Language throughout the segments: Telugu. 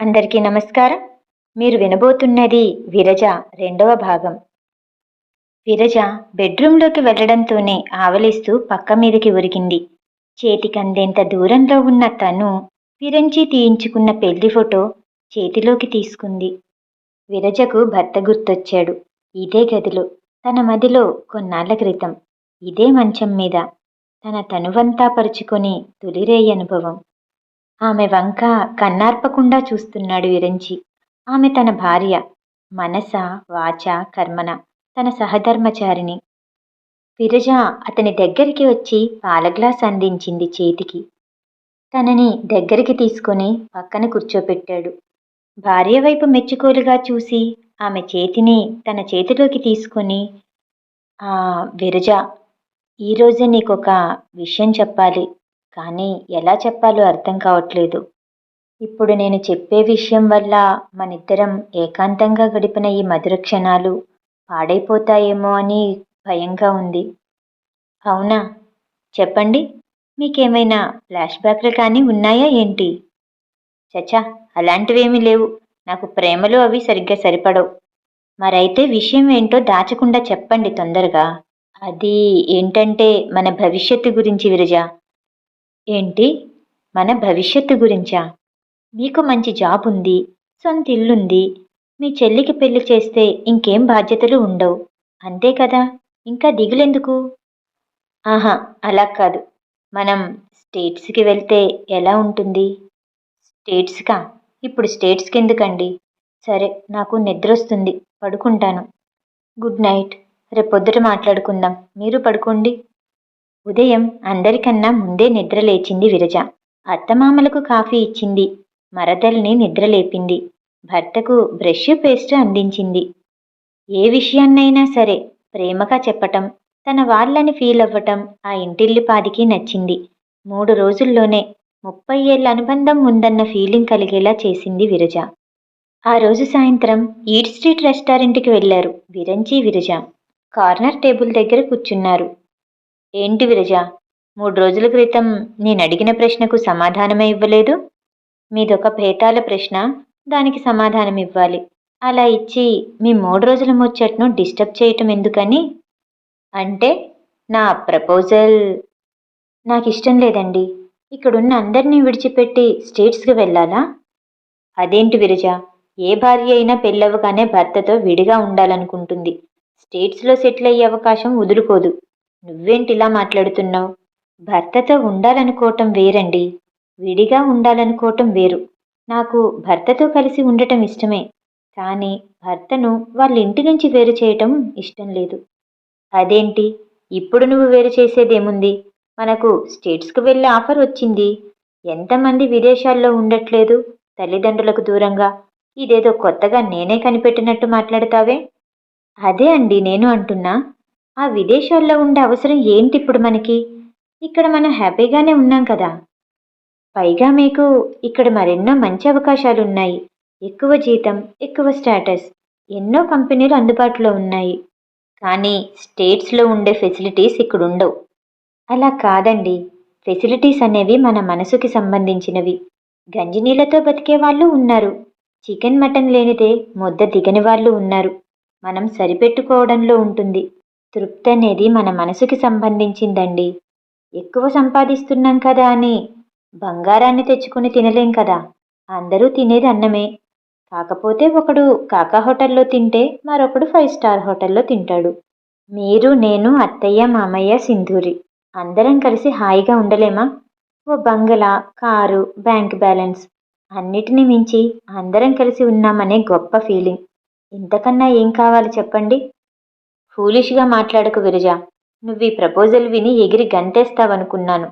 అందరికీ నమస్కారం. మీరు వినబోతున్నది విరజ రెండవ భాగం. విరజ బెడ్రూంలోకి వెళ్ళడంతోనే ఆవలిస్తూ పక్క మీదకి ఉరిగింది చేతికందేంత దూరంలో ఉన్న తను విరంచి తీయించుకున్న పెళ్ళి ఫోటో చేతిలోకి తీసుకుంది. విరజకు భర్త గుర్తొచ్చాడు. ఇదే గదిలో తన మదిలో కొన్నాళ్ళ క్రితం. ఇదే మంచం మీద తన తనువంతా పరుచుకొని తొలిరేయి అనుభవం. ఆమె వంక కన్నార్పకుండా చూస్తున్నాడు విరంచి ఆమె తన భార్య మనస వాచ కర్మన తన సహధర్మచారిణి. విరజ అతని దగ్గరికి వచ్చి పాలగ్లాస్ అందించింది చేతికి. తనని దగ్గరికి తీసుకొని పక్కన కూర్చోపెట్టాడు. భార్య వైపు మెచ్చుకోలుగా చూసి ఆమె చేతిని తన చేతిలోకి తీసుకొని ఆ విరజ ఈరోజే నీకొక విషయం చెప్పాలి. కానీ ఎలా చెప్పాలో అర్థం కావట్లేదు. ఇప్పుడు నేను చెప్పే విషయం వల్ల మనిద్దరం ఏకాంతంగా గడిపిన ఈ మధుర క్షణాలు పాడైపోతాయేమో అని భయంగా ఉంది. అవునా? చెప్పండి. మీకేమైనా ఫ్లాష్ బ్యాక్లు కానీ ఉన్నాయా ఏంటి? చచా అలాంటివేమీ లేవు. నాకు ప్రేమలు అవి సరిగ్గా సరిపడవు. మరైతే విషయం ఏంటో దాచకుండా చెప్పండి తొందరగా. అది ఏంటంటే మన భవిష్యత్తు గురించి విరజ. ఏంటి? మన భవిష్యత్తు గురించా? మీకు మంచి జాబ్ ఉంది సొంత ఇల్లుంది మీ చెల్లికి పెళ్ళి చేస్తే ఇంకేం బాధ్యతలు ఉండవు. అంతే కదా? ఇంకా దిగులెందుకు? ఆహా అలా కాదు. మనం స్టేట్స్కి వెళ్తే ఎలా ఉంటుంది? స్టేట్స్కా? ఇప్పుడు స్టేట్స్కి ఎందుకండి సరే నాకు నిద్ర వస్తుంది పడుకుంటాను. Good night. రేపొద్దుట మాట్లాడుకుందాం. మీరు పడుకోండి. ఉదయం అందరికన్నా ముందే నిద్ర లేచింది విరజ. అత్తమామలకు కాఫీ ఇచ్చింది. మరదల్ని నిద్రలేపింది భర్తకు బ్రష్ పేస్ట్ అందించింది. ఏ విషయాన్నైనా సరే ప్రేమగా చెప్పటం తన వాళ్ళని ఫీల్ అవ్వటం ఆ ఇంటిల్లిపాదికి నచ్చింది. మూడు రోజుల్లోనే ముప్పై ఏళ్ళ అనుబంధం ఉందన్న ఫీలింగ్ కలిగేలా చేసింది విరజ. ఆ రోజు సాయంత్రం ఈట్ స్ట్రీట్ రెస్టారెంట్కి వెళ్ళారు విరంచి విరజ. కార్నర్ టేబుల్ దగ్గర కూర్చున్నారు. ఏంటి విరజ? మూడు రోజుల క్రితం నేను అడిగిన ప్రశ్నకు సమాధానమే ఇవ్వలేదు. మీదొక భేతాల ప్రశ్న దానికి సమాధానం ఇవ్వాలి. అలా ఇచ్చి మీ మూడు రోజుల ముచ్చట్ను డిస్టర్బ్ చేయటం ఎందుకని? అంటే నా ప్రపోజల్ నాకు ఇష్టం లేదండి. ఇక్కడున్న అందరినీ విడిచిపెట్టి స్టేట్స్కి వెళ్ళాలా? అదేంటి విరజ? ఏ భార్య అయినా పెళ్ళవగానే భర్తతో విడిగా ఉండాలనుకుంటుంది. స్టేట్స్లో సెటిల్ అయ్యే అవకాశం వదులుకోదు. నువ్వేంటి ఇలా మాట్లాడుతున్నావు? భర్తతో ఉండాలనుకోవటం వేరండి. విడిగా ఉండాలనుకోవటం వేరు. నాకు భర్తతో కలిసి ఉండటం ఇష్టమే. కానీ భర్తను వాళ్ళ ఇంటి నుంచి వేరు చేయటం ఇష్టం లేదు. అదేంటి? ఇప్పుడు నువ్వు వేరు చేసేదేముంది? మనకు స్టేట్స్కు వెళ్ళే ఆఫర్ వచ్చింది. ఎంతమంది విదేశాల్లో ఉండట్లేదు తల్లిదండ్రులకు దూరంగా? ఇదేదో కొత్తగా నేనే కనిపెట్టినట్టు మాట్లాడతావే? అదే అండి నేను అంటున్నా. ఆ విదేశాల్లో ఉండే అవసరం ఏంటి ఇప్పుడు మనకి? ఇక్కడ మనం హ్యాపీగానే ఉన్నాం కదా. పైగా మీకు ఇక్కడ మరెన్నో మంచి అవకాశాలు ఉన్నాయి ఎక్కువ జీతం ఎక్కువ స్టేటస్ ఎన్నో కంపెనీలు అందుబాటులో ఉన్నాయి. కానీ స్టేట్స్లో ఉండే ఫెసిలిటీస్ ఇక్కడ ఉండవు. అలా కాదండి. ఫెసిలిటీస్ అనేవి మన మనసుకి సంబంధించినవి. గంజినీళ్ళతో బతికే వాళ్ళు ఉన్నారు. చికెన్ మటన్ లేనిదే ముద్ద దిగని వాళ్ళు ఉన్నారు. మనం సరిపెట్టుకోవడంలో ఉంటుంది. తృప్తి అనేది మన మనసుకి సంబంధించిందండి. ఎక్కువ సంపాదిస్తున్నాం కదా అని బంగారాన్ని తెచ్చుకుని తినలేం కదా. అందరూ తినేది అన్నమే. కాకపోతే ఒకడు కాకా హోటల్లో తింటే మరొకడు ఫైవ్ స్టార్ హోటల్లో తింటాడు. మీరు నేను అత్తయ్య మామయ్య సింధూరి అందరం కలిసి హాయిగా ఉండలేమా? ఓ బంగళా కారు బ్యాంక్ బ్యాలెన్స్ అన్నిటిని మించి అందరం కలిసి ఉన్నామనే గొప్ప ఫీలింగ్. ఇంతకన్నా ఏం కావాలి చెప్పండి? ఫూలిష్గా మాట్లాడకు విరజ నువ్వు ఈ ప్రపోజల్ విని ఎగిరి గంతేస్తావనుకున్నాను.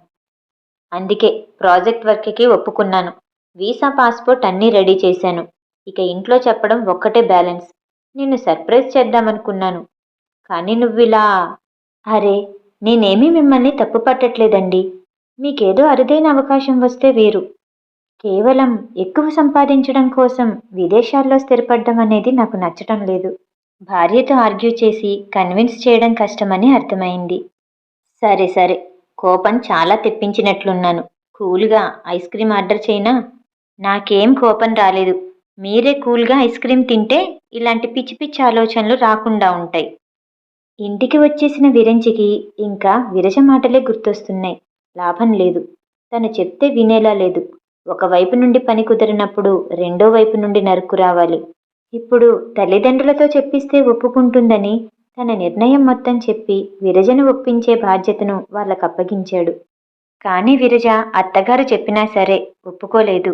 అందుకే ప్రాజెక్ట్ వర్క్కి ఒప్పుకున్నాను. వీసా పాస్పోర్ట్ అన్నీ రెడీ చేశాను. ఇక ఇంట్లో చెప్పడం ఒక్కటే బ్యాలెన్స్. నిన్ను సర్ప్రైజ్ చేద్దామనుకున్నాను. కానీ నువ్విలా అరే నేనేమీ మిమ్మల్ని తప్పు పట్టట్లేదండి. మీకేదో అరుదైన అవకాశం వస్తే వేరు. కేవలం ఎక్కువ సంపాదించడం కోసం విదేశాల్లో స్థిరపడడం అనేది నాకు నచ్చటం లేదు. భార్యతో ఆర్గ్యూ చేసి కన్విన్స్ చేయడం కష్టమని అర్థమైంది. సరే సరే కోపం చాలా తెప్పించినట్లున్నాను. కూల్గా ఐస్ క్రీమ్ ఆర్డర్ చేయనా? నాకేం కోపం రాలేదు. మీరే కూల్గా ఐస్ క్రీమ్ తింటే ఇలాంటి పిచ్చి పిచ్చి ఆలోచనలు రాకుండా ఉంటాయి. ఇంటికి వచ్చేసిన విరంజికి ఇంకా విరజ మాటలే గుర్తొస్తున్నాయి. లాభం లేదు. తను చెప్తే వినేలా లేదు. ఒకవైపు నుండి పని కుదిరినప్పుడు రెండో వైపు నుండి నరుకు రావాలి. ఇప్పుడు తల్లిదండ్రులతో చెప్పిస్తే ఒప్పుకుంటుందని తన నిర్ణయం మొత్తం చెప్పి విరజను ఒప్పించే బాధ్యతను వాళ్ళకు అప్పగించాడు కానీ విరజ అత్తగారు చెప్పినా సరే ఒప్పుకోలేదు.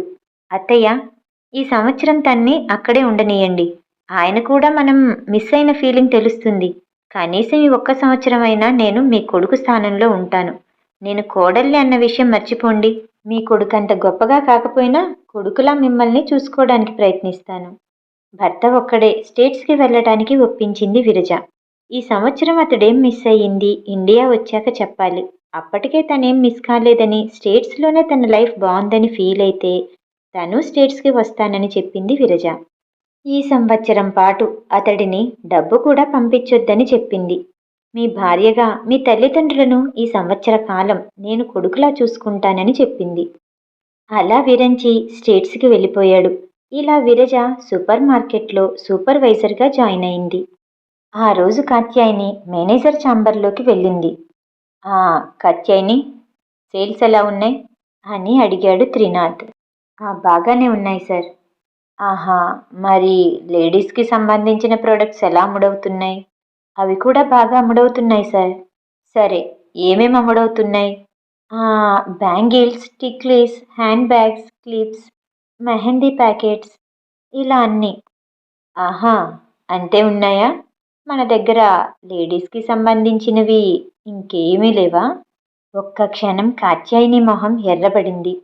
అత్తయ్య ఈ సంవత్సరం తన్ని అక్కడే ఉండనీయండి. ఆయన కూడా మనం మిస్ అయిన ఫీలింగ్ తెలుస్తుంది. కనీసం ఈ ఒక్క సంవత్సరం అయినా నేను మీ కొడుకు స్థానంలో ఉంటాను. నేను కోడల్ని అన్న విషయం మర్చిపోండి. మీ కొడుకు అంత గొప్పగా కాకపోయినా కొడుకులా మిమ్మల్ని చూసుకోవడానికి ప్రయత్నిస్తాను. భర్త ఒక్కడే స్టేట్స్కి వెళ్ళటానికి ఒప్పించింది విరజ. ఈ సంవత్సరం అతడేం మిస్ అయ్యింది? ఇండియా వచ్చాక చెప్పాలి. అప్పటికే తనేం మిస్ కాలేదని స్టేట్స్లోనే తన లైఫ్ బాగుందని ఫీల్ అయితే తను స్టేట్స్కి వస్తానని చెప్పింది విరజ. ఈ సంవత్సరం పాటు అతడిని డబ్బు కూడా పంపించొద్దని చెప్పింది. మీ భార్యగా మీ తల్లిదండ్రులను ఈ సంవత్సర కాలం నేను కొడుకులా చూసుకుంటానని చెప్పింది. అలా విరంచి స్టేట్స్కి వెళ్ళిపోయాడు. ఇలా విరజ సూపర్ మార్కెట్లో సూపర్వైజర్గా జాయిన్ అయింది. ఆ రోజు కాత్యాయిని మేనేజర్ ఛాంబర్లోకి వెళ్ళింది. "ఆ, కాత్యాయిని సేల్స్ ఎలా ఉన్నాయి? అని అడిగాడు త్రినాథ్. "ఆ, బాగానే ఉన్నాయి సార్. ఆహా మరి లేడీస్కి సంబంధించిన ప్రోడక్ట్స్ ఎలా అమ్ముడవుతున్నాయి? అవి కూడా బాగా అమ్ముడవుతున్నాయి సార్. సరే ఏమేమి అమ్ముడవుతున్నాయి? Bangles tiklis hand bags clips mehndi packets ఇలా అన్నీ. ఆహా అంతే ఉన్నాయా? మన దగ్గర లేడీస్కి సంబంధించినవి ఇంకేమీ లేవా? ఒక్క క్షణం కాత్యాయిని మొహం ఎర్రబడింది.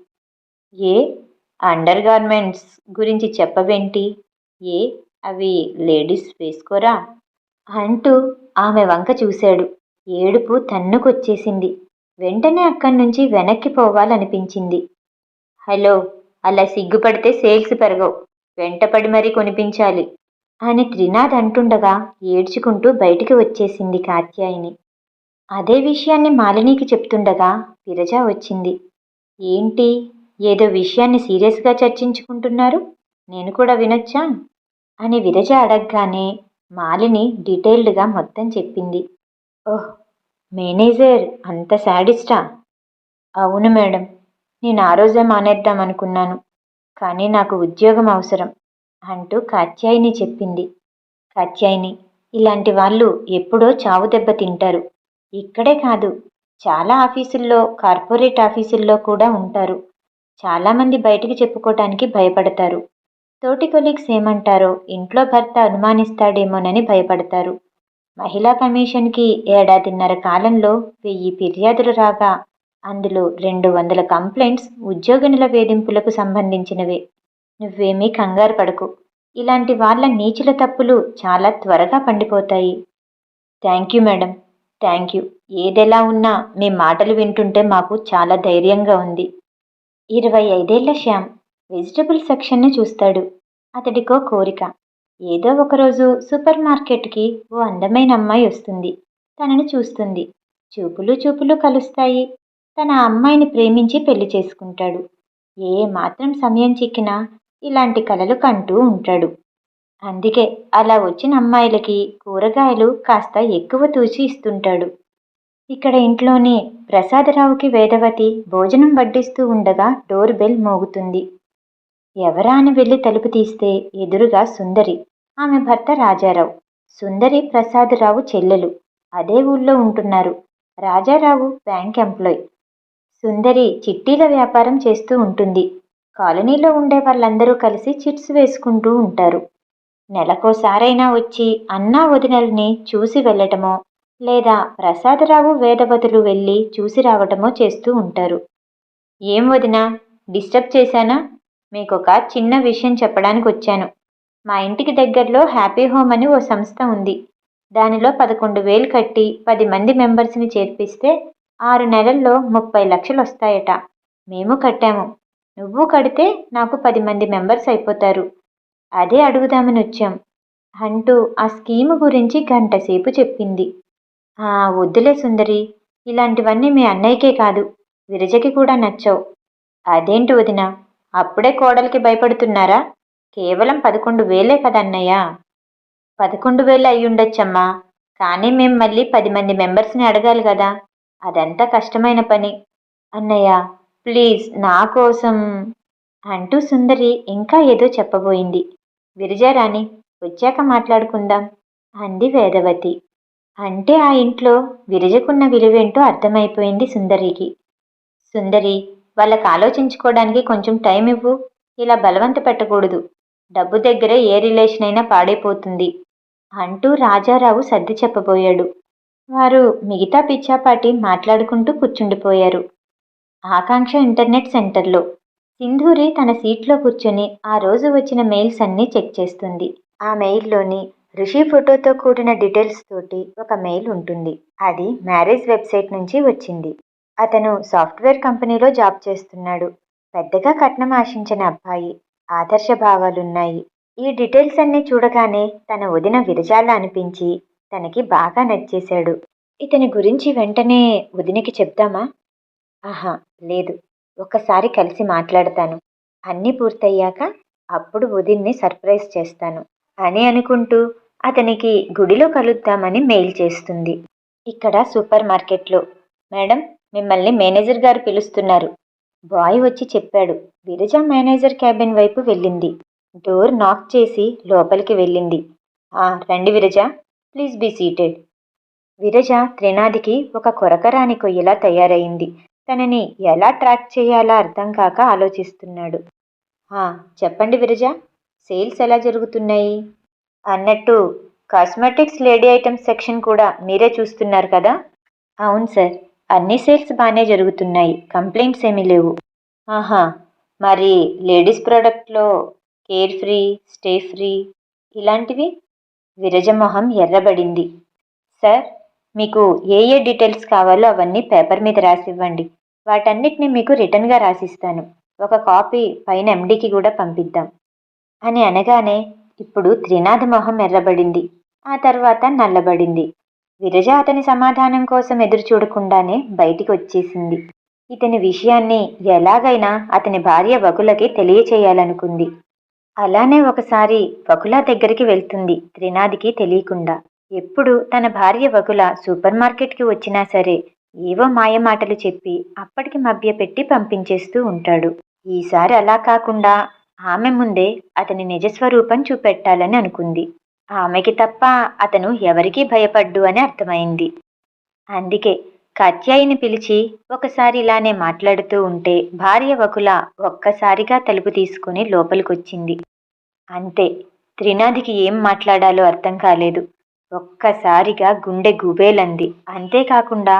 ఏ? అండర్ గార్మెంట్స్ గురించి చెప్పవేంటి? ఏ? అవి లేడీస్ వేసుకోరా? అంటూ ఆమె వంక చూశాడు. ఏడుపు తన్నుకొచ్చేసింది. వెంటనే అక్కడి నుంచి వెనక్కి పోవాలనిపించింది. హలో అలా సిగ్గుపడితే సేల్స్ పెరగవు. వెంటపడి మరీ కొనిపించాలి. అని త్రినాథ్ అంటుండగా ఏడ్చుకుంటూ బయటికి వచ్చేసింది కాత్యాయిని అదే విషయాన్ని మాలినీకి చెప్తుండగా విరజ వచ్చింది. ఏంటి? ఏదో విషయాన్ని సీరియస్గా చర్చించుకుంటున్నారు? నేను కూడా వినొచ్చా? అని విరజ అడగగానే మాలిని డీటెయిల్డ్గా మొత్తం చెప్పింది. ఓహ్! మేనేజర్ అంత శాడిస్టా? అవును మేడం. నేను ఆ రోజే మానేద్దాం అనుకున్నాను. కానీ నాకు ఉద్యోగం అవసరం అంటూ కాత్యాయిని చెప్పింది. కాత్యాయిని ఇలాంటి వాళ్ళు ఎప్పుడో చావు దెబ్బ తింటారు. ఇక్కడే కాదు చాలా ఆఫీసుల్లో కార్పొరేట్ ఆఫీసుల్లో కూడా ఉంటారు. చాలామంది బయటికి చెప్పుకోవటానికి భయపడతారు. తోటి కొలీగ్స్ ఏమంటారో ఇంట్లో భర్త అనుమానిస్తాడేమోనని భయపడతారు. మహిళా కమిషన్కి ఏడాదిన్నర కాలంలో వెయ్యి ఫిర్యాదులు రాగా అందులో రెండు వందల కంప్లైంట్స్ ఉద్యోగినుల వేధింపులకు సంబంధించినవే. నువ్వేమీ కంగారు పడకు. ఇలాంటి వాళ్ళ నీచుల తప్పులు చాలా త్వరగా పండిపోతాయి. Thank you madam. Thank you. ఏదెలా ఉన్నా మీ మాటలు వింటుంటే మాకు చాలా ధైర్యంగా ఉంది. ఇరవై ఐదేళ్ళ శ్యామ్ వెజిటబుల్ సెక్షన్ను చూస్తాడు. అతడికో కోరిక. ఏదో ఒకరోజు సూపర్ మార్కెట్కి ఓ అందమైన అమ్మాయి వస్తుంది. తనని చూస్తుంది. చూపులు చూపులు కలుస్తాయి. తన అమ్మాయిని ప్రేమించి పెళ్ళి చేసుకుంటాడు. ఏ మాత్రం సమయం చిక్కినా ఇలాంటి కలలు కంటూ ఉంటాడు. అందుకే అలా వచ్చిన అమ్మాయిలకి కూరగాయలు కాస్త ఎక్కువ తూచి ఇస్తుంటాడు. ఇక్కడ ఇంట్లోనే ప్రసాదరావుకి వేదవతి భోజనం వడ్డిస్తూ ఉండగా డోర్ బెల్ మోగుతుంది. ఎవరా అని వెళ్ళి తలుపు తీస్తే ఎదురుగా సుందరి ఆమె భర్త రాజారావు. సుందరి ప్రసాదరావు చెల్లెలు. అదే ఊళ్ళో ఉంటున్నారు. Rajarao bank employee. సుందరి చిట్టీల వ్యాపారం చేస్తూ ఉంటుంది. కాలనీలో ఉండే వాళ్ళందరూ కలిసి చిట్స్ వేసుకుంటూ ఉంటారు. నెలకోసారైనా వచ్చి అన్నా వదినల్ని చూసి వెళ్ళటమో లేదా ప్రసాదరావు వేదవతులు వెళ్ళి చూసి రావటమో చేస్తూ ఉంటారు. ఏం వదినా డిస్టర్బ్ చేశానా? మీకు ఒక చిన్న విషయం చెప్పడానికి వచ్చాను. మా ఇంటికి దగ్గరలో హ్యాపీ హోమ్ అని ఓ సంస్థ ఉంది. దానిలో పదకొండు వేలు కట్టి పది మంది మెంబర్స్ని చేర్పిస్తే ఆరు నెలల్లో ముప్పై లక్షలు వస్తాయట మేము కట్టాము. నువ్వు కడితే నాకు పది మంది మెంబర్స్ అయిపోతారు. అదే అడుగుదామని వచ్చాం అంటూ ఆ స్కీము గురించి గంటసేపు చెప్పింది. ఆ వద్దులే సుందరి. ఇలాంటివన్నీ మీ అన్నయ్యకే కాదు. విరజకి కూడా నచ్చవు. అదేంటి వదిన? అప్పుడే కోడలికి భయపడుతున్నారా? కేవలం పదకొండు వేలే కదన్నయ్య పదకొండు వేలు అయ్యుండొచ్చమ్మా. కానీ మేం మళ్ళీ పది మంది మెంబర్స్ని అడగాలి కదా. అదంతా కష్టమైన పని. అన్నయ్య ప్లీజ్ నా కోసం అంటూ సుందరి ఇంకా ఏదో చెప్పబోయింది. విరజారాణి వచ్చాక మాట్లాడుకుందాం అంది వేదవతి. అంటే ఆ ఇంట్లో విరజకున్న విలువేంటో అర్థమైపోయింది సుందరికి. సుందరి వాళ్ళకి ఆలోచించుకోవడానికి కొంచెం టైం ఇవ్వు. ఇలా బలవంత పెట్టకూడదు. డబ్బు దగ్గర ఏ రిలేషన్ అయినా పాడైపోతుంది అంటూ రాజారావు సర్ది చెప్పబోయాడు. వారు మిగతా పిచ్చాపాటి మాట్లాడుకుంటూ కూర్చుండిపోయారు. ఆకాంక్ష ఇంటర్నెట్ సెంటర్లో సింధూరి తన సీట్లో కూర్చొని ఆ రోజు వచ్చిన మెయిల్స్ అన్నీ చెక్ చేస్తుంది. ఆ మెయిల్లోని ఋషి ఫోటోతో కూడిన డీటెయిల్స్ తోటి ఒక మెయిల్ ఉంటుంది. అది మ్యారేజ్ వెబ్సైట్ నుంచి వచ్చింది. అతను సాఫ్ట్వేర్ కంపెనీలో జాబ్ చేస్తున్నాడు. పెద్దగా కట్నం ఆశించిన అబ్బాయి ఆదర్శ భావాలున్నాయి. ఈ డీటెయిల్స్ అన్నీ చూడగానే తన వదిన విరజాల అనిపించి తనకి బాగా నచ్చేశాడు. ఇతని గురించి వెంటనే వదినకి చెప్దామా? ఆహా లేదు. ఒక్కసారి కలిసి మాట్లాడతాను. అన్నీ పూర్తయ్యాక అప్పుడు వదిన్ని సర్ప్రైజ్ చేస్తాను అని అనుకుంటూ అతనికి గుడిలో కలుద్దామని మెయిల్ చేస్తుంది. ఇక్కడ సూపర్ మార్కెట్లో. మేడం మిమ్మల్ని మేనేజర్ గారు పిలుస్తున్నారు. బాయ్ వచ్చి చెప్పాడు. విరజ మేనేజర్ క్యాబిన్ వైపు వెళ్ళింది. డోర్ నాక్ చేసి లోపలికి వెళ్ళింది. ఆ రండి Viraja please be seated Viraja త్రినాదికి ఒక కొరకరాని కొయ్యలా తయారైంది. తనని ఎలా ట్రాక్ చేయాలా అర్థం కాక ఆలోచిస్తున్నాడు. చెప్పండి విరజ సేల్స్ ఎలా జరుగుతున్నాయి? అన్నట్టు కాస్మెటిక్స్ లేడీ ఐటమ్స్ సెక్షన్ కూడా మీరే చూస్తున్నారు కదా? అవును సార్ అన్ని సేల్స్ బాగానే జరుగుతున్నాయి కంప్లైంట్స్ ఏమీ లేవు. ఆహా మరి లేడీస్ ప్రోడక్ట్లో కేర్ ఫ్రీ స్టే ఫ్రీ ఇలాంటివి? విరజమొహం ఎర్రబడింది. సార్ మీకు ఏ ఏ డీటెయిల్స్ కావాలో అవన్నీ పేపర్ మీద రాసివ్వండి. వాటన్నిటిని మీకు రిటర్న్గా రాసిస్తాను. ఒక కాపీ పైన ఎండీకి కూడా పంపిద్దాం. అని అనగానే ఇప్పుడు త్రినాథ మొహం ఎర్రబడింది. ఆ తర్వాత నల్లబడింది. విరజ అతని సమాధానం కోసం ఎదురు చూడకుండానే బయటికి వచ్చేసింది ఇతని విషయాన్ని ఎలాగైనా అతని భార్య బగులకి తెలియచేయాలనుకుంది. అలానే ఒకసారి వకుల దగ్గరికి వెళ్తుంది త్రినాదికి తెలియకుండా. ఎప్పుడు తన భార్య వకుల సూపర్ మార్కెట్కి వచ్చినా సరే ఏవో మాయమాటలు చెప్పి అప్పటికి మభ్యపెట్టి పంపించేస్తూ ఉంటాడు. ఈసారి అలా కాకుండా ఆమె ముందే అతని నిజస్వరూపం చూపెట్టాలని అనుకుంది. ఆమెకి తప్ప అతను ఎవరికీ భయపడ్డు అని అర్థమైంది. అందుకే కత్యాయిని పిలిచి ఒకసారి ఇలానే మాట్లాడుతూ ఉంటే భార్య వకుల ఒక్కసారిగా తలుపు తీసుకుని లోపలికొచ్చింది. అంతే త్రినాథికి ఏం మాట్లాడాలో అర్థం కాలేదు. ఒక్కసారిగా గుండె గుబేలంది. అంతేకాకుండా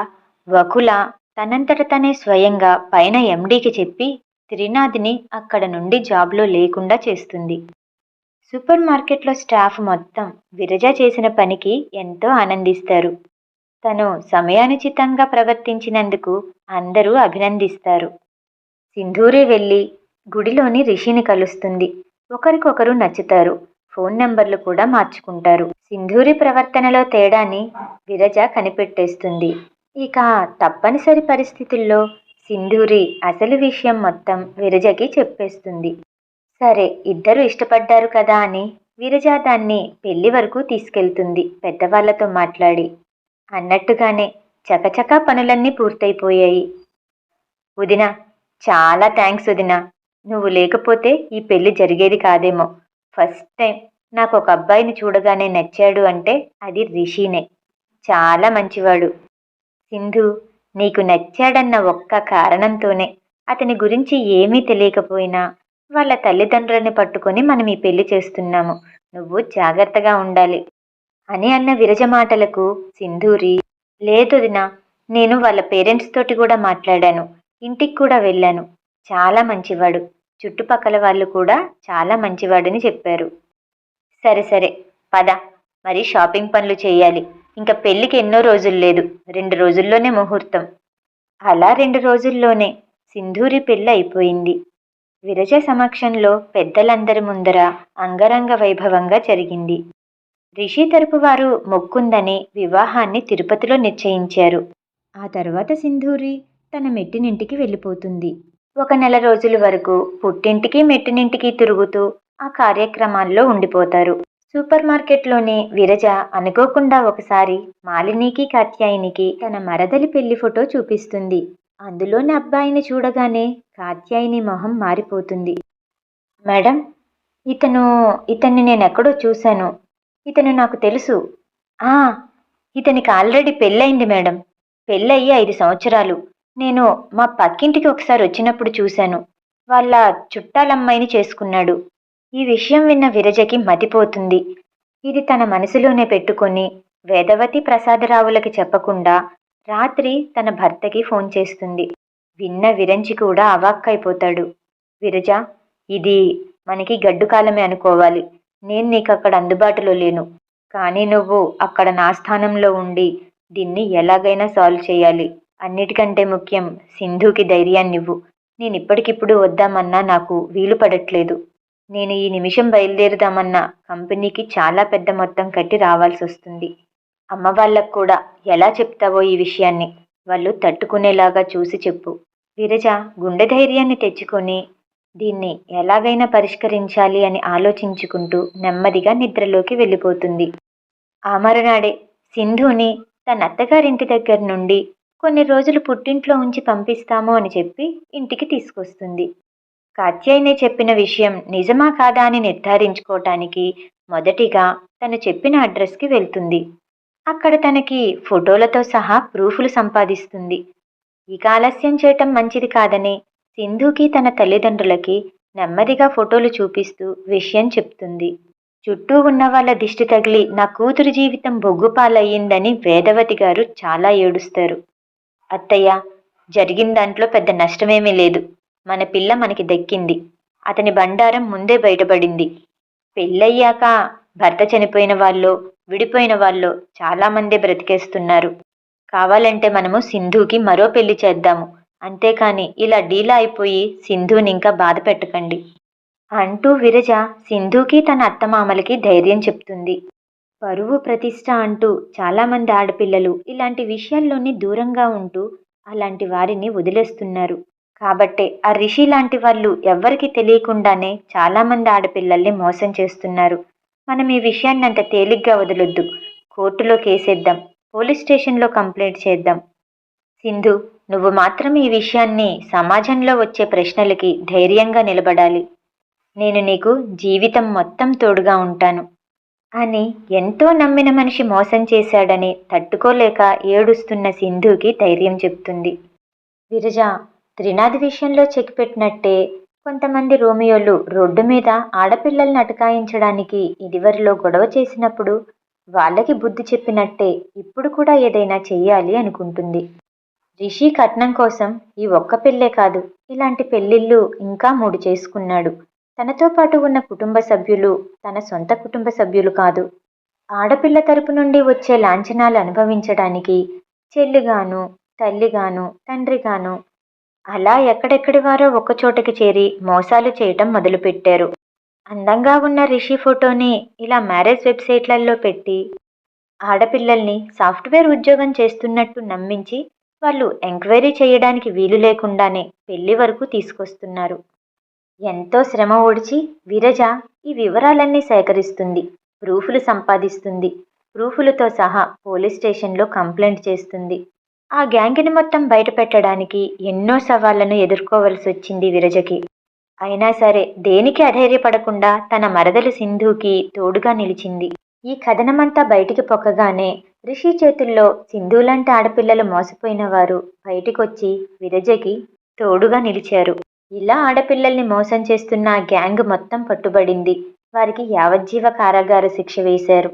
వకుల తనంతట తనే స్వయంగా పైన ఎండీకి చెప్పి త్రినాథ్ని అక్కడ నుండి జాబ్లో లేకుండా చేస్తుంది. సూపర్ మార్కెట్లో స్టాఫ్ మొత్తం విరజ చేసిన పనికి ఎంతో ఆనందిస్తారు. తను సమయానుచితంగా ప్రవర్తించినందుకు అందరూ అభినందిస్తారు. సింధూరి వెళ్ళి గుడిలోని రిషిని కలుస్తుంది. ఒకరికొకరు నచ్చుతారు. ఫోన్ నెంబర్లు కూడా మార్చుకుంటారు. సింధూరి ప్రవర్తనలో తేడాని విరజ కనిపెట్టేస్తుంది. ఇక తప్పనిసరి పరిస్థితుల్లో సింధూరి అసలు విషయం మొత్తం విరజకి చెప్పేస్తుంది. సరే ఇద్దరు ఇష్టపడ్డారు కదా అని విరజ దాన్ని పెళ్ళి వరకు తీసుకెళ్తుంది. పెద్దవాళ్ళతో మాట్లాడి అన్నట్టుగానే చకచకా పనులన్నీ పూర్తయిపోయాయి. వదిన చాలా థ్యాంక్స్ వదిన. నువ్వు లేకపోతే ఈ పెళ్ళి జరిగేది కాదేమో. ఫస్ట్ టైం నాకు ఒక అబ్బాయిని చూడగానే నచ్చాడు అంటే అది రిషినే. చాలా మంచివాడు. సింధు నీకు నచ్చాడన్న ఒక్క కారణంతోనే అతని గురించి ఏమీ తెలియకపోయినా వాళ్ళ తల్లిదండ్రులని పట్టుకొని మనం ఈ పెళ్ళి చేస్తున్నాము. నువ్వు జాగ్రత్తగా ఉండాలి. అని అన్న విరజ మాటలకు సింధూరి లేదొదినా నేను వాళ్ళ పేరెంట్స్ తోటి కూడా మాట్లాడాను. ఇంటికి కూడా వెళ్ళాను. చాలా మంచివాడు. చుట్టుపక్కల వాళ్ళు కూడా చాలా మంచివాడని చెప్పారు. సరే సరే. పద. మరి షాపింగ్ పనులు చేయాలి. ఇంకా పెళ్ళికి ఎన్నో రోజులు లేదు. రెండు రోజుల్లోనే ముహూర్తం. అలా రెండు రోజుల్లోనే. సింధూరి పెళ్ళి అయిపోయింది. విరజ సమక్షంలో పెద్దలందరి ముందర అంగరంగ వైభవంగా జరిగింది. రిషి తరపు వారు మొక్కుందని వివాహాన్ని తిరుపతిలో నిశ్చయించారు. ఆ తర్వాత సింధూరి తన మెట్టినింటికి వెళ్ళిపోతుంది. ఒక నెల రోజుల వరకు పుట్టింటికి మెట్టినింటికి తిరుగుతూ ఆ కార్యక్రమాల్లో ఉండిపోతారు. సూపర్ మార్కెట్లోని విరజ అనుకోకుండా ఒకసారి మాలినికి కాత్యాయనికి తన మరదలి పెళ్ళి ఫోటో చూపిస్తుంది. అందులోని అబ్బాయిని చూడగానే కాత్యాయని మొహం మారిపోతుంది. మేడం ఇతను ఇతన్ని నేను ఎక్కడో చూశాను. ఇతను నాకు తెలుసు. ఆ ఇతనికి ఆల్రెడీ పెళ్ళయింది మేడం. పెళ్ళయి ఐదు సంవత్సరాలు. నేను మా పక్కింటికి ఒకసారి వచ్చినప్పుడు చూశాను. వాళ్ళ చుట్టాలమ్మాయిని చేసుకున్నాడు. ఈ విషయం విన్న విరజకి మతిపోతుంది. ఇది తన మనసులోనే పెట్టుకొని వేదవతి ప్రసాదరావులకి చెప్పకుండా రాత్రి తన భర్తకి ఫోన్ చేస్తుంది. విన్న విరంచి కూడా అవాక్కైపోతాడు. విరజ ఇది మనకి గడ్డుకాలమే అనుకోవాలి. నేను నీకు అక్కడ అందుబాటులో లేను. కానీ నువ్వు అక్కడ నా స్థానంలో ఉండి దీన్ని ఎలాగైనా సాల్వ్ చేయాలి. అన్నిటికంటే ముఖ్యం సింధుకి ధైర్యాన్నివ్వు. నేను ఇప్పటికిప్పుడు వద్దామన్నా నాకు వీలు పడట్లేదు. నేను ఈ నిమిషం బయలుదేరుదామన్నా కంపెనీకి చాలా పెద్ద మొత్తం కట్టి రావాల్సి వస్తుంది. అమ్మ వాళ్ళకు కూడా ఎలా చెప్తావో ఈ విషయాన్ని వాళ్ళు తట్టుకునేలాగా చూసి చెప్పు. విరజ గుండె ధైర్యాన్ని తెచ్చుకొని దీన్ని ఎలాగైనా పరిష్కరించాలి అని ఆలోచించుకుంటూ నెమ్మదిగా నిద్రలోకి వెళ్ళిపోతుంది. ఆ మరునాడే సింధుని తన అత్తగారింటి దగ్గర నుండి కొన్ని రోజులు పుట్టింట్లో ఉంచి పంపిస్తాము అని చెప్పి ఇంటికి తీసుకొస్తుంది. కాత్యాయనే చెప్పిన విషయం నిజమా కాదా అని నిర్ధారించుకోవటానికి మొదటిగా తను చెప్పిన అడ్రస్కి వెళ్తుంది. అక్కడ తనకి ఫోటోలతో సహా ప్రూఫ్లు సంపాదిస్తుంది. ఇక ఆలస్యం చేయటం మంచిది కాదని సింధుకి తన తల్లిదండ్రులకి నెమ్మదిగా ఫోటోలు చూపిస్తూ విషయం చెప్తుంది. చుట్టూ ఉన్న వాళ్ళ దిష్టి తగిలి నా కూతురు జీవితం బొగ్గుపాలయ్యిందని వేదవతి గారు చాలా ఏడుస్తారు. అత్తయ్య జరిగిన దాంట్లో పెద్ద నష్టమేమీ లేదు. మన పిల్ల మనకి దక్కింది. అతని బండారం ముందే బయటపడింది. పెళ్ళయ్యాక భర్త చనిపోయిన వాళ్ళు విడిపోయిన వాళ్ళు చాలామంది బ్రతికేస్తున్నారు. కావాలంటే మనము సింధుకి మరో పెళ్ళి చేద్దాము. అంతేకాని ఇలా డీలా అయిపోయి సింధుని ఇంకా బాధ పెట్టకండి. అంటూ విరజ సింధుకి తన అత్తమామలకి ధైర్యం చెప్తుంది. పరువు ప్రతిష్ట అంటూ చాలామంది ఆడపిల్లలు ఇలాంటి విషయాల్లోని దూరంగా ఉంటూ అలాంటి వారిని వదిలేస్తున్నారు. కాబట్టే ఆ రిషి లాంటి వాళ్ళు ఎవ్వరికి తెలియకుండానే చాలామంది ఆడపిల్లల్ని మోసం చేస్తున్నారు. మనం ఈ విషయాన్ని అంత తేలిగ్గా వదలొద్దు. కోర్టులో కేసేద్దాం. పోలీస్ స్టేషన్లో కంప్లైంట్ చేద్దాం. సింధు నువ్వు మాత్రం ఈ విషయాన్ని సమాజంలో వచ్చే ప్రశ్నలకి ధైర్యంగా నిలబడాలి. నేను నీకు జీవితం మొత్తం తోడుగా ఉంటాను. అని ఎంతో నమ్మిన మనిషి మోసం చేశాడని తట్టుకోలేక ఏడుస్తున్న సింధుకి ధైర్యం చెప్తుంది. విరజ త్రినాథ్ విషయంలో చెక్ పెట్టినట్టే కొంతమంది రోమియోలు రోడ్డు మీద ఆడపిల్లల్ని అటకాయించడానికి ఇదివరలో గొడవ చేసినప్పుడు వాళ్ళకి బుద్ధి చెప్పినట్టే ఇప్పుడు కూడా ఏదైనా చెయ్యాలి అనుకుంటుంది. రిషి కట్నం కోసం ఈ ఒక్క పెళ్ళే కాదు ఇలాంటి పెళ్ళిళ్ళు ఇంకా మూడు చేసుకున్నాడు. తనతో పాటు ఉన్న కుటుంబ సభ్యులు తన సొంత కుటుంబ సభ్యులు కాదు. ఆడపిల్ల తరపు నుండి వచ్చే లాంఛనాలు అనుభవించడానికి చెల్లిగాను తల్లిగాను తండ్రిగాను అలా ఎక్కడెక్కడి వారో ఒకచోటకి చేరి మోసాలు చేయటం మొదలుపెట్టారు. అందంగా ఉన్న రిషి ఫోటోని ఇలా మ్యారేజ్ వెబ్సైట్లలో పెట్టి ఆడపిల్లల్ని సాఫ్ట్వేర్ ఉద్యోగం చేస్తున్నట్టు నమ్మించి వాళ్ళు ఎంక్వైరీ చేయడానికి వీలు లేకుండానే పెళ్ళి వరకు తీసుకొస్తున్నారు. ఎంతో శ్రమ ఓడిచి విరజ ఈ వివరాలన్నీ సేకరిస్తుంది ప్రూఫ్లు సంపాదిస్తుంది ప్రూఫ్లతో సహా పోలీస్ స్టేషన్లో కంప్లైంట్ చేస్తుంది. ఆ గ్యాంగ్ని మొత్తం బయటపెట్టడానికి ఎన్నో సవాళ్ళను ఎదుర్కోవలసి వచ్చింది విరజకి. అయినా సరే దేనికి అధైర్యపడకుండా తన మరదలు సింధుకి తోడుగా నిలిచింది. ఈ కథనమంతా బయటికి పొక్కగానే రిషి చేతుల్లో సింధు లాంటి ఆడపిల్లలు మోసపోయిన వారు బయటికొచ్చి విరజకి తోడుగా నిలిచారు. ఇలా ఆడపిల్లల్ని మోసం చేస్తున్న గ్యాంగ్ మొత్తం పట్టుబడింది. వారికి యావజ్జీవ కారాగార శిక్ష వేశారు.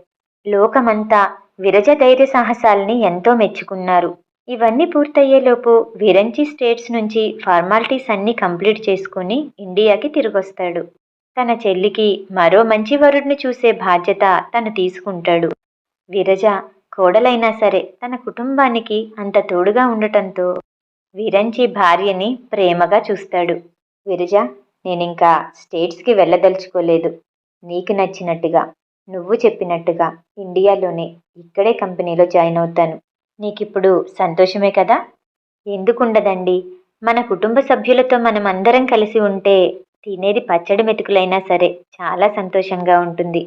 లోకమంతా విరజ ధైర్య సాహసాల్ని ఎంతో మెచ్చుకున్నారు. ఇవన్నీ పూర్తయ్యేలోపు విరంచి స్టేట్స్ నుంచి ఫార్మాలిటీస్ అన్నీ కంప్లీట్ చేసుకుని ఇండియాకి తిరిగొస్తాడు. తన చెల్లికి మరో మంచి వరుడిని చూసే బాధ్యత తను తీసుకుంటాడు. విరజ కోడలైనా సరే తన కుటుంబానికి అంత తోడుగా ఉండటంతో విరంచి భార్యని ప్రేమగా చూస్తాడు. విరజ నేనింకా స్టేట్స్కి వెళ్ళదలుచుకోలేదు. నీకు నచ్చినట్టుగా నువ్వు చెప్పినట్టుగా ఇండియాలోనే ఇక్కడే కంపెనీలో జాయిన్ అవుతాను. నీకిప్పుడు సంతోషమే కదా? ఎందుకుండదండి? మన కుటుంబ సభ్యులతో మనం అందరం కలిసి ఉంటే తినేది పచ్చడి మెతుకులైనా సరే చాలా సంతోషంగా ఉంటుంది.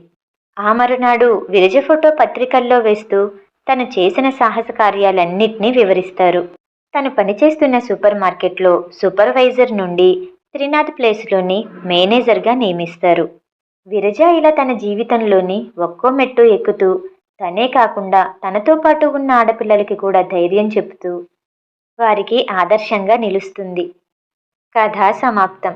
ఆ మరునాడు విరజ ఫోటో పత్రికల్లో వేస్తూ తను చేసిన సాహస కార్యాలన్నింటినీ వివరిస్తారు. తను పనిచేస్తున్న సూపర్ మార్కెట్లో సూపర్వైజర్ నుండి త్రినాథ్ ప్లేస్లోని మేనేజర్గా నియమిస్తారు. విరజ ఇలా తన జీవితంలోని ఒక్కో మెట్టు ఎక్కుతూ తనే కాకుండా తనతో పాటు ఉన్న ఆడపిల్లలకి కూడా ధైర్యం చెబుతూ వారికి ఆదర్శంగా నిలుస్తుంది. కథ సమాప్తం.